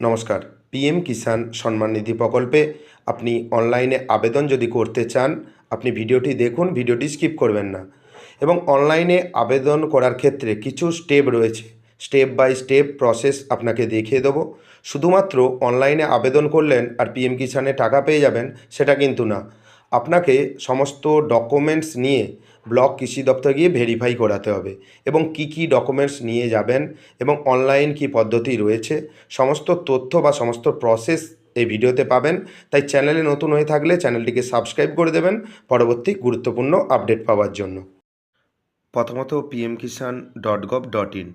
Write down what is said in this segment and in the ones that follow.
নমস্কার। পিএম কিষাণ সম্মান নিধি প্রকল্পে আপনি অনলাইনে আবেদন যদি করতে চান, আপনি ভিডিওটি দেখুন, ভিডিওটি স্কিপ করবেন না। এবং অনলাইনে আবেদন করার ক্ষেত্রে কিছু স্টেপ রয়েছে। স্টেপ বাই স্টেপ প্রসেস আপনাকে দেখিয়ে দেবো। শুধুমাত্র অনলাইনে আবেদন করলেন আর পিএম কিষাণে টাকা পেয়ে যাবেন, সেটা কিন্তু না। আপনাকে সমস্ত ডকুমেন্টস নিয়ে ব্লক কৃষি দপ্তর গিয়ে ভেরিফাই করাতে হবে এবং কি কি ডকুমেন্টস নিয়ে যাবেন এবং অনলাইন কি পদ্ধতি রয়েছে, সমস্ত তথ্য বা সমস্ত প্রসেস এই ভিডিওতে পাবেন। তাই চ্যানেলে নতুন হয়ে থাকলে চ্যানেলটিকে সাবস্ক্রাইব করে দেবেন পরবর্তী গুরুত্বপূর্ণ আপডেট পাওয়ার জন্য। প্রথমত PM Kisan dot gov dot in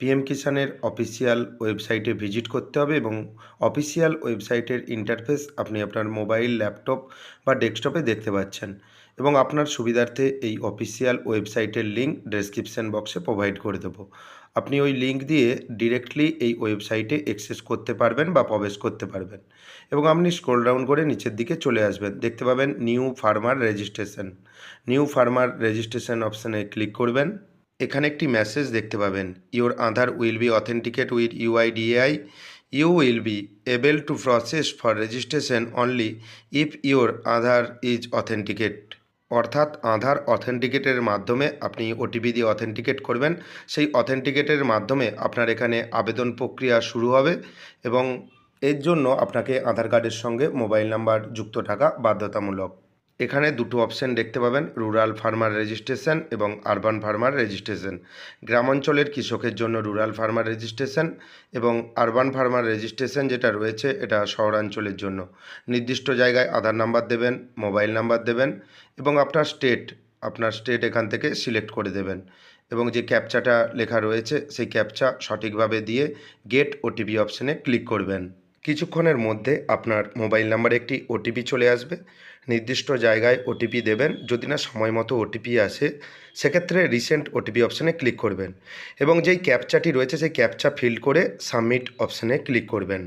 PM কিষাণের official ওয়েবসাইটে ভিজিট করতে হবে এবং অফিসিয়াল ওয়েবসাইটের ইন্টারফেস আপনি আপনার মোবাইল ল্যাপটপ বা ডেস্কটপে দেখতে পাচ্ছেন এবং আপনার সুবিধার্থে এই অফিসিয়াল ওয়েবসাইটের লিঙ্ক ডেসক্রিপশন বক্সে প্রোভাইড করে দেবো। আপনি ওই লিঙ্ক দিয়ে ডিরেক্টলি এই ওয়েবসাইটে অ্যাক্সেস করতে পারবেন বা প্রবেশ করতে পারবেন এবং আপনি স্ক্রোল ডাউন করে নিচের দিকে চলে আসবেন। দেখতে পাবেন new farmer registration new farmer registration অপশানে ক্লিক করবেন। এখানে একটি মেসেজ দেখতে পাবেন। Your Aadhaar will be authenticate with UIDAI you will be able to process for registration only if your Aadhaar is authenticate অর্থাৎ আধার অথেন্টিকেটের মাধ্যমে আপনি ওটিপি দিয়ে অথেন্টিকেট করবেন। সেই অথেন্টিকেটের মাধ্যমে আপনার এখানে আবেদন প্রক্রিয়া শুরু হবে এবং এর জন্য আপনাকে আধার কার্ডের সঙ্গে মোবাইল নাম্বার যুক্ত থাকা বাধ্যতামূলক। এখানে দুটো অপশন দেখতে পাবেন রুরাল ফার্মার রেজিস্ট্রেশন এবং আরবান ফার্মার রেজিস্ট্রেশন গ্রামাঞ্চলের কৃষকের জন্য রুরাল ফার্মার রেজিস্ট্রেশন এবং আরবান ফার্মার রেজিস্ট্রেশন যেটা রয়েছে, এটা শহরাঞ্চলের জন্য। নির্দিষ্ট জায়গায় আধার নাম্বার দেবেন মোবাইল নাম্বার দেবেন এবং আপনার স্টেট আপনার স্টেট এখান থেকে সিলেক্ট করে দেবেন। এবং যে ক্যাপচাটা লেখা রয়েছে, সেই ক্যাপচা সঠিকভাবে দিয়ে গেট ওটিপি অপশানে ক্লিক করবেন। কিছুক্ষণের মধ্যে আপনার মোবাইল নাম্বারে একটি ওটিপি চলে আসবে। নির্দিষ্ট জায়গায় ওটিপি দেবেন। যদি না সময় মতো ওটিপি আসে, সেক্ষেত্রে রিসেন্ট ওটিপি অপশানে ক্লিক করবেন এবং যেই ক্যাপচাটি রয়েছে, সেই ক্যাপচা ফিল করে সাবমিট অপশানে ক্লিক করবেন।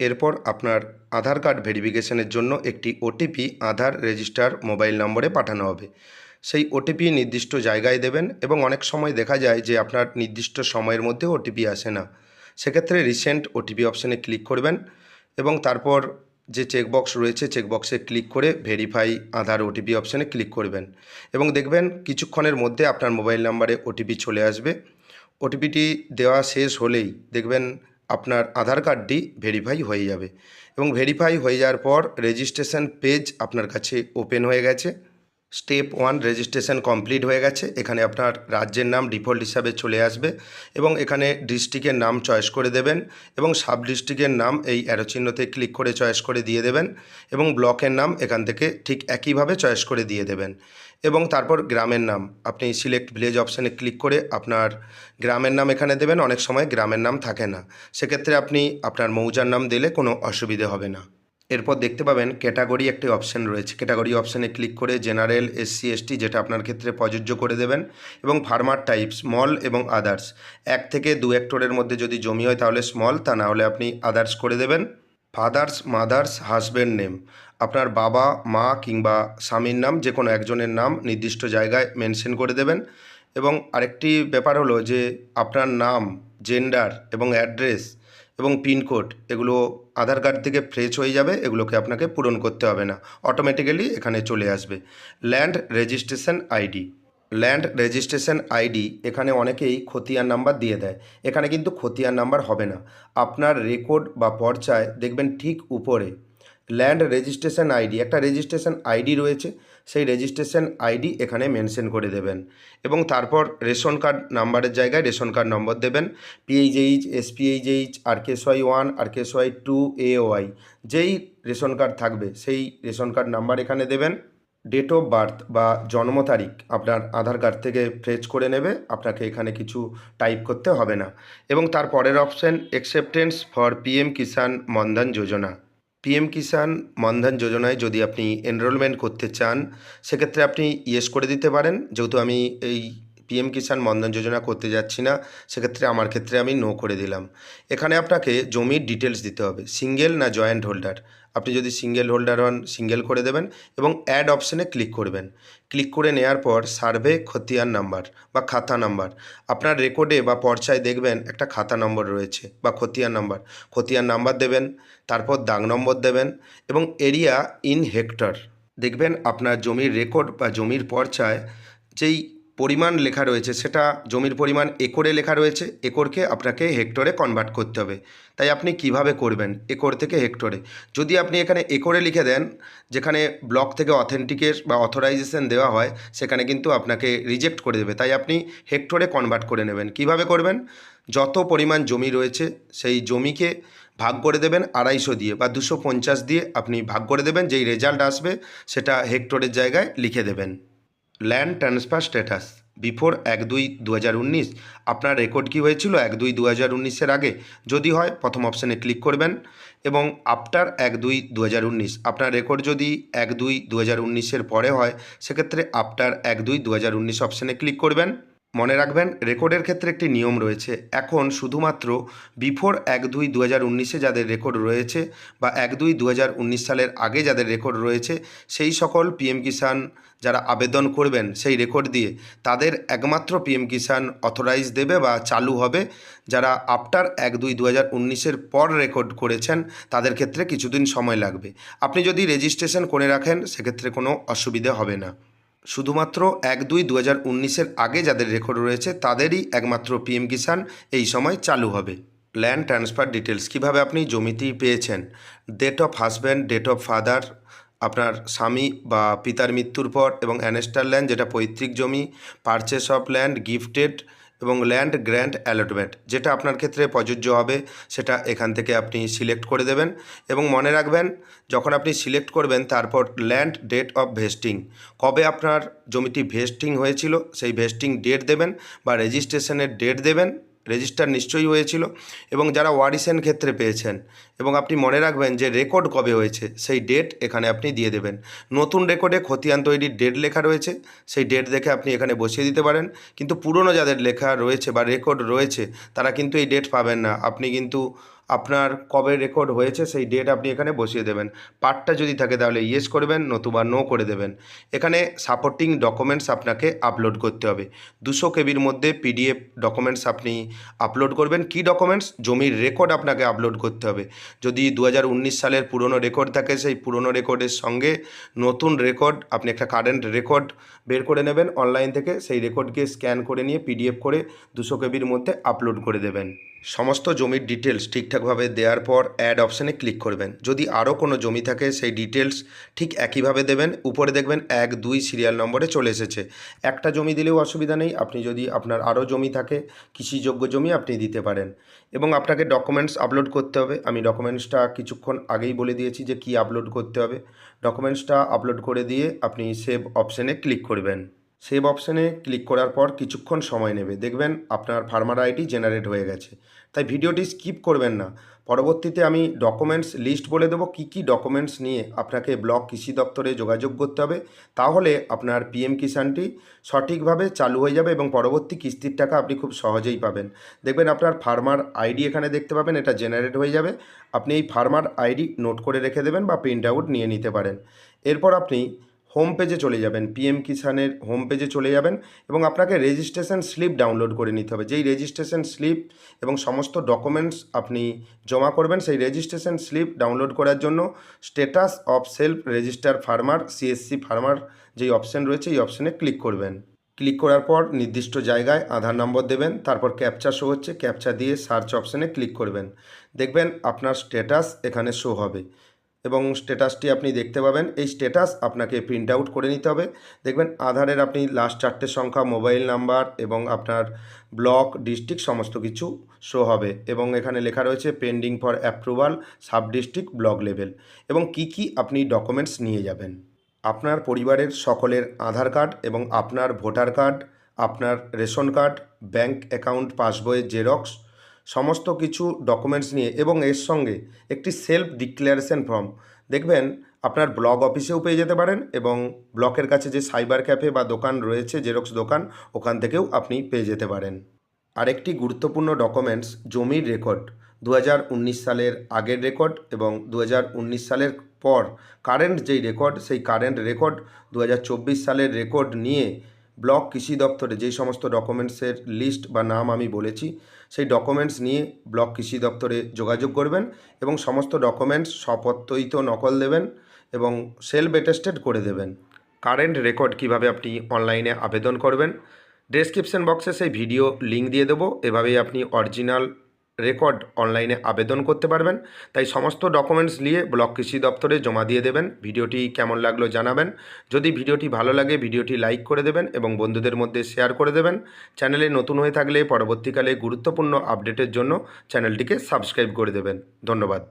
এরপর আপনার আধার কার্ড ভেরিফিকেশনের জন্য একটি ওটিপি আধার রেজিস্টার মোবাইল নম্বরে পাঠানো হবে। সেই ওটিপি নির্দিষ্ট জায়গায় দেবেন এবং অনেক সময় দেখা যায় যে আপনার নির্দিষ্ট সময়ের মধ্যে ওটিপি আসে না। সেক্ষেত্রে রিসেন্ট ওটিপি অপশানে ক্লিক করবেন এবং তারপর যে চেকবক্স রয়েছে চেকবক্সে ক্লিক করে ভেরিফাই আধার ওটিপি অপশানে ক্লিক করবেন। এবং দেখবেন কিছুক্ষণের মধ্যে আপনার মোবাইল নাম্বারে ওটিপি চলে আসবে। ওটিপিটি দেওয়া শেষ হলেই দেখবেন আপনার আধার কার্ডটি ভেরিফাই হয়ে যাবে। এবং ভেরিফাই হয়ে যাওয়ার পর রেজিস্ট্রেশন পেজ আপনার কাছে ওপেন হয়ে গেছে। স্টেপ ওয়ান রেজিস্ট্রেশন কমপ্লিট হয়ে গেছে। এখানে আপনার রাজ্যের নাম ডিফল্ট হিসাবে চলে আসবে এবং এখানে ডিস্ট্রিক্টের নাম চয়েস করে দেবেন এবং সাব ডিস্ট্রিক্টের নাম এই অ্যারো চিহ্নতে ক্লিক করে চয়েস করে দিয়ে দেবেন এবং ব্লকের নাম এখান থেকে ঠিক একইভাবে চয়েস করে দিয়ে দেবেন। এবং তারপর গ্রামের নাম, আপনি সিলেক্ট ভিলেজ অপশানে ক্লিক করে আপনার গ্রামের নাম এখানে দেবেন। অনেক সময় গ্রামের নাম থাকে না। সেক্ষেত্রে আপনি আপনার মৌজার নাম দিলে কোনো অসুবিধে হবে না। এরপর দেখতে পাবেন ক্যাটাগরি একটি অপশান রয়েছে। ক্যাটাগরি অপশানে ক্লিক করে জেনারেল, এসসি, এসটি যেটা আপনার ক্ষেত্রে প্রযোজ্য করে দেবেন এবং ফার্মার টাইপ স্মল এবং আদার্স। এক থেকে দু হেক্টরের মধ্যে যদি জমি হয় তাহলে স্মল, তা না হলে আপনি আদার্স করে দেবেন। Father's, mother's husband name. আপনার বাবা, মা কিংবা স্বামীর নাম যে কোনো একজনের নাম নির্দিষ্ট জায়গায় মেনশন করে দেবেন। এবং আরেকটি ব্যাপার হলো যে আপনার নাম, জেন্ডার এবং অ্যাড্রেস এবং পিনকোড এগুলো আধার কার্ড থেকে ফ্রেশ হয়ে যাবে, এগুলোকে আপনাকে পূরণ করতে হবে না। অটোমেটিক্যালি এখানে চলে আসবে। Land registration ID land registration ID এখানে অনেকেই খতিয়ান নাম্বার দিয়ে দেয়। এখানে কিন্তু খতিয়ান নাম্বার হবে না। আপনার রেকর্ড বা পর্চায় দেখবেন ঠিক উপরে ল্যান্ড রেজিস্ট্রেশন আইডি একটা রেজিস্ট্রেশন আইডি রয়েছে, সেই রেজিস্ট্রেশন আইডি এখানে মেনশন করে দেবেন। এবং তারপর রেশন কার্ড নাম্বারের জায়গায় রেশন কার্ড নম্বর দেবেন। PHH SPHH R KSY one R KSY two AAY যেই রেশন কার্ড থাকবে, সেই রেশন কার্ড নাম্বার এখানে দেবেন। ডেট অফ বার্থ বা জন্ম তারিখ আপনার আধার কার্ড থেকে ফ্রেজ করে নেবে, আপনাকে এখানে কিছু টাইপ করতে হবে না। এবং তার পরের option acceptance for PM Kisan Maandhan Yojana PM Kisan Maandhan যোজনায় যদি আপনি এনরোলমেন্ট করতে চান, সেক্ষেত্রে আপনি ইয়েস করে দিতে পারেন। যেহেতু আমি এই পিএম কিষাণ মানধন যোজনা করতে যাচ্ছি না, সেক্ষেত্রে আমার ক্ষেত্রে আমি নো করে দিলাম। এখানে আপনাকে জমির ডিটেলস দিতে হবে সিঙ্গেল না জয়েন্ট হোল্ডার আপনি যদি সিঙ্গেল হোল্ডার হন সিঙ্গেল করে দেবেন এবং অ্যাড অপশানে ক্লিক করবেন। ক্লিক করে নেওয়ার পর সার্ভে খতিয়ান নাম্বার বা খাতা নাম্বার আপনার রেকর্ডে বা পর্চায় দেখবেন একটা খাতা নম্বর রয়েছে বা খতিয়ান নাম্বার খতিয়ান নাম্বার দেবেন, তারপর দাগ নম্বর দেবেন এবং এরিয়া ইন হেক্টর দেখবেন আপনার জমির রেকর্ড বা জমির পর্চায় যেই পরিমাণ লেখা রয়েছে, সেটা জমির পরিমাণ একরে লেখা রয়েছে, একরকে আপনাকে হেক্টরে কনভার্ট করতে হবে। তাই আপনি কীভাবে করবেন? একর থেকে হেক্টরে। যদি আপনি এখানে একরে লিখে দেন, যেখানে ব্লক থেকে অথেন্টিকের বা অথরাইজেশন দেওয়া হয়, সেখানে কিন্তু আপনাকে রিজেক্ট করে দেবে। তাই আপনি হেক্টরে কনভার্ট করে নেবেন। কীভাবে করবেন? যত পরিমাণ জমি রয়েছে, সেই জমিকে ভাগ করে দেবেন আড়াইশো দিয়ে বা দুশো দিয়ে আপনি ভাগ করে দেবেন, যেই রেজাল্ট আসবে, সেটা হেক্টরের জায়গায় লিখে দেবেন। ল্যান্ড ট্রান্সফার স্ট্যাটাস বিফোর এক দুই দু আপনার রেকর্ড কী হয়েছিল? এক দুই দু হাজার আগে। যদি হয়, প্রথম অপশানে ক্লিক করবেন। এবং আফটার এক দুই দু আপনার রেকর্ড যদি এক দুই দু হাজার পরে হয়, সেক্ষেত্রে আফটার এক দুই দু হাজার অপশানে ক্লিক করবেন। মনে রাখবেন, রেকর্ডের ক্ষেত্রে একটি নিয়ম রয়েছে। এখন শুধুমাত্র বিফোর এক দুই দু হাজার উনিশে যাদের রেকর্ড রয়েছে বা এক দুই দু হাজার উনিশ সালের আগে যাদের রেকর্ড রয়েছে, সেই সকল পিএম কিষাণ যারা আবেদন করবেন সেই রেকর্ড দিয়ে তাদের একমাত্র পিএম কিষাণ অথরাইজ দেবে বা চালু হবে। যারা আফটার এক দুই দু হাজার উনিশের পর রেকর্ড করেছেন, তাদের ক্ষেত্রে কিছুদিন সময় লাগবে। আপনি যদি রেজিস্ট্রেশন করে রাখেন, সেক্ষেত্রে কোনো অসুবিধে হবে না। শুধুমাত্র এক দুই দু হাজার উনিশের আগে যাদের রেকর্ড রয়েছে, তাদেরই একমাত্র পিএম কিষাণ এই সময় চালু হবে। ল্যান্ড ট্রান্সফার ডিটেলস কীভাবে আপনি জমিতেই পেয়েছেন? Date of husband date of father আপনার স্বামী বা পিতার মৃত্যুর পর এবং অ্যানেস্টার ল্যান্ড যেটা পৈতৃক জমি পারচেস অফ ল্যান্ড গিফটেড এবং ল্যান্ড গ্র্যান্ড অ্যালটমেন্ট যেটা আপনার ক্ষেত্রে প্রযোজ্য হবে, সেটা এখান থেকে আপনি সিলেক্ট করে দেবেন। এবং মনে রাখবেন, যখন আপনি সিলেক্ট করবেন, তারপর ল্যান্ড ডেট অফ ভেস্টিং কবে আপনার জমিটি ভেস্টিং হয়েছিল, সেই ভেস্টিং ডেট দেবেন বা রেজিস্ট্রেশনের ডেট দেবেন। রেজিস্টার নিশ্চয়ই হয়েছিল এবং যারা ওয়ারিসেন ক্ষেত্রে পেয়েছেন এবং আপনি মনে রাখবেন যে রেকর্ড কবে হয়েছে, সেই ডেট এখানে আপনি দিয়ে দেবেন। নতুন রেকর্ডে খতিয়ান তৈরির ডেট লেখা রয়েছে, সেই ডেট দেখে আপনি এখানে বসিয়ে দিতে পারেন। কিন্তু পুরনো যাদের লেখা রয়েছে বা রেকর্ড রয়েছে, তারা কিন্তু এই ডেট পাবেন না। আপনি কিন্তু আপনার কবে রেকর্ড হয়েছে সেই ডেট আপনি এখানে বসিয়ে দেবেন। পার্টটা যদি থাকে তাহলে ইয়েস করবেন, নতুবা নো করে দেবেন। এখানে সাপোর্টিং ডকুমেন্টস আপনাকে আপলোড করতে হবে। দুশো কেবির মধ্যে পিডিএফ ডকুমেন্টস আপনি আপলোড করবেন। কি ডকুমেন্টস জমির রেকর্ড আপনাকে আপলোড করতে হবে। যদি দু হাজার উনিশ সালের পুরনো রেকর্ড থাকে, সেই পুরনো রেকর্ডের সঙ্গে নতুন রেকর্ড আপনি একটা কারেন্ট রেকর্ড বের করে নেবেন। অনলাইন থেকে সেই রেকর্ডকে স্ক্যান করে নিয়ে পিডিএফ করে দুশো কেবির মধ্যে আপলোড করে দেবেন। সমস্ত জমির ডিটেলস ঠিকঠাকভাবে দেওয়ার পর অ্যাড অপশানে ক্লিক করবেন। যদি আরও কোনো জমি থাকে, সেই ডিটেলস ঠিক একইভাবে দেবেন। উপরে দেখবেন এক, দুই সিরিয়াল নম্বরে চলে এসেছে। একটা জমি দিলেও অসুবিধা নেই। আপনি যদি আপনার আরও জমি থাকে, কৃষিযোগ্য জমি আপনি দিতে পারেন। এবং আপনাকে ডকুমেন্টস আপলোড করতে হবে। আমি ডকুমেন্টসটা কিছুক্ষণ আগেই বলে দিয়েছি যে কি আপলোড করতে হবে। ডকুমেন্টসটা আপলোড করে দিয়ে আপনি সেভ অপশানে ক্লিক করবেন। সেভ অপশানে ক্লিক করার পর কিছুক্ষণ সময় নেবে। দেখবেন আপনার ফার্মার আইডি জেনারেট হয়ে গেছে। তাই ভিডিওটি স্কিপ করবেন না। পরবর্তীতে আমি ডকুমেন্টস লিস্ট বলে দেবো। কী কী ডকুমেন্টস নিয়ে আপনাকে ব্লক কৃষি দপ্তরে যোগাযোগ করতে হবে, তাহলে আপনার পিএম কিষাণটি সঠিকভাবে চালু হয়ে যাবে এবং পরবর্তী কিস্তির টাকা আপনি খুব সহজেই পাবেন। দেখবেন আপনার ফার্মার আইডি এখানে দেখতে পাবেন, এটা জেনারেট হয়ে যাবে। আপনি এই ফার্মার আইডি নোট করে রেখে দেবেন বা প্রিন্ট আউট নিয়ে নিতে পারেন। এরপর আপনি হোম পেজে চলে যাবেন পিএম কিষানের হোম পেজে চলে যাবেন এবং আপনাকে রেজিস্ট্রেশন স্লিপ ডাউনলোড করে নিতে হবে। যেই রেজিস্ট্রেশন স্লিপ এবং সমস্ত ডকুমেন্টস আপনি জমা করবেন, সেই রেজিস্ট্রেশন স্লিপ ডাউনলোড করার জন্য status of self register farmer CSC farmer যেই অপশান রয়েছে, এই অপশানে ক্লিক করবেন। ক্লিক করার পর নির্দিষ্ট জায়গায় আধার নম্বর দেবেন, তারপর ক্যাপচা শো হচ্ছে ক্যাপচা দিয়ে সার্চ অপশানে ক্লিক করবেন। দেখবেন আপনার স্ট্যাটাস এখানে শো হবে। এবং স্ট্যাটাসটি আপনি দেখতে পাবেন। এই স্ট্যাটাস আপনাকে প্রিন্ট আউট করে নিতে হবে। দেখবেন আধারের আপনি লাস্ট চারটে সংখ্যা মোবাইল নাম্বার এবং আপনার ব্লক ডিস্ট্রিক্ট সমস্ত কিছু শো হবে এবং এখানে লেখা রয়েছে pending for approval sub district block level এবং কি কি আপনি ডকুমেন্টস নিয়ে যাবেন। আপনার পরিবারের সকলের আধার কার্ড এবং আপনার ভোটার কার্ড আপনার রেশন কার্ড ব্যাংক অ্যাকাউন্ট পাসবইয়ের জেরক্স সমস্ত কিছু ডকুমেন্টস নিয়ে এবং এর সঙ্গে একটি সেলফ ডিক্লারেশন ফর্ম দেখবেন, আপনার ব্লক অফিসেও পেয়ে যেতে পারেন এবং ব্লকের কাছে যে সাইবার ক্যাফে বা দোকান রয়েছে জেরক্স দোকান, ওখান থেকেও আপনি পেয়ে যেতে পারেন। আরেকটি গুরুত্বপূর্ণ ডকুমেন্টস জমির রেকর্ড দু হাজার উনিশ সালের আগের রেকর্ড এবং দু হাজার উনিশ সালের পর কারেন্ট যেই রেকর্ড সেই কারেন্ট রেকর্ড দু হাজার চব্বিশ সালের রেকর্ড নিয়ে ব্লক কৃষি দপ্তরে যে সমস্ত ডকুমেন্টসের লিস্ট বা নাম আমি বলেছি, সেই ডকুমেন্টস নিয়ে ব্লক কৃষি দপ্তরে যোগাযোগ করবেন এবং সমস্ত ডকুমেন্টস সপত্তইত নকল দেবেন এবং সেলফ অ্যাটেস্টেড করে দেবেন। কারেন্ট রেকর্ড কীভাবে আপনি অনলাইনে আবেদন করবেন, ডেসক্রিপশন বক্সে সেই ভিডিও লিঙ্ক দিয়ে দেবো, এভাবেই আপনি অরিজিনাল রেকর্ড অনলাইনে আবেদন করতে পারবেন। তাই সমস্ত ডকুমেন্টস নিয়ে ব্লক কৃষি দপ্তরে জমা দিয়ে দেবেন। ভিডিওটি কেমন লাগল জানাবেন। যদি ভিডিওটি ভালো লাগে, ভিডিওটি লাইক করে দেবেন এবং বন্ধুদের মধ্যে শেয়ার করে দেবেন। চ্যানেলে নতুন হয়ে থাকলে পরবর্তীকালে গুরুত্বপূর্ণ আপডেটের জন্য চ্যানেলটিকে সাবস্ক্রাইব করে দেবেন। ধন্যবাদ।